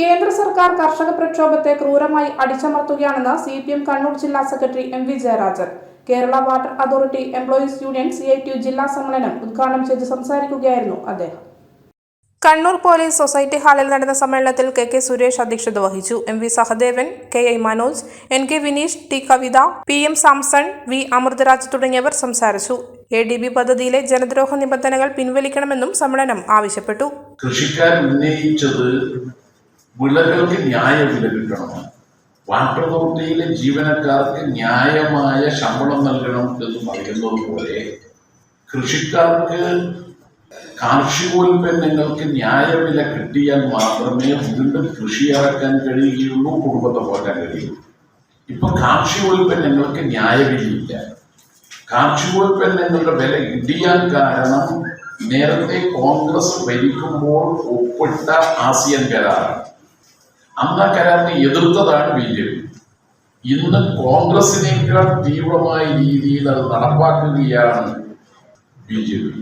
കേന്ദ്ര സർക്കാർ കർഷക പ്രക്ഷോഭത്തെ ക്രൂരമായി അടിച്ചമർത്തുകയാണെന്ന് സി പി എം കണ്ണൂർ ജില്ലാ secretary M V Jayarajan. Kerala water authority employees union C I T U ജില്ലാ സമ്മേളനം ഉദ്ഘാടനം ചെയ്ത് സംസാരിക്കുകയായിരുന്നു അദ്ദേഹം. കണ്ണൂർ പോലീസ് സൊസൈറ്റി ഹാളിൽ നടന്ന സമ്മേളനത്തിൽ കെ കെ സുരേഷ് അധ്യക്ഷത വഹിച്ചു. M V Sahadevan K I Manoj N K Vineesh T Kavitha P M Samson V Amrutharaj തുടങ്ങിയവർ സംസാരിച്ചു. എ ഡി ബി പദ്ധതിയിലെ ജനദ്രോഹ നിബന്ധനകൾ പിൻവലിക്കണമെന്നും സമ്മേളനം ആവശ്യപ്പെട്ടു. കൃഷിക്കാർ ഉന്നയിച്ചത് വിളകൾക്ക് ന്യായവില കിട്ടണം വാട്ടർ അതോറിറ്റിയിലെ ജീവനക്കാർക്ക് ന്യായമായ ശമ്പളം നൽകണം എന്ന് പറയുന്നത് പോലെ കൃഷിക്കാർക്ക് കാർഷികോൽപ്പന്നങ്ങൾക്ക് ന്യായവില കിട്ടിയാൽ മാത്രമേ വീണ്ടും കൃഷി ഇറക്കാൻ കഴിയുകയുള്ളൂ കുടുംബത്തെ പോറ്റാൻ കഴിയുള്ളൂ. ഇപ്പൊ കാർഷികോൽപ്പന്നങ്ങൾക്ക് ന്യായവിലയില്ല. കാർഷികോൽപ്പന്നങ്ങളുടെ വില ഇടിയാൻ കാരണം നേരത്തെ കോൺഗ്രസ് ഭരിക്കുമ്പോൾ ഒപ്പിട്ട ആസിയൻ കരാറാണ് അന്ന് ആ കരാറിനെ എതിർത്തതാണ് ബി ജെ പി. ഇന്ന് കോൺഗ്രസിനേക്കാൾ തീവ്രമായ രീതിയിൽ അത് നടപ്പാക്കുകയാണ് ബി ജെ പി.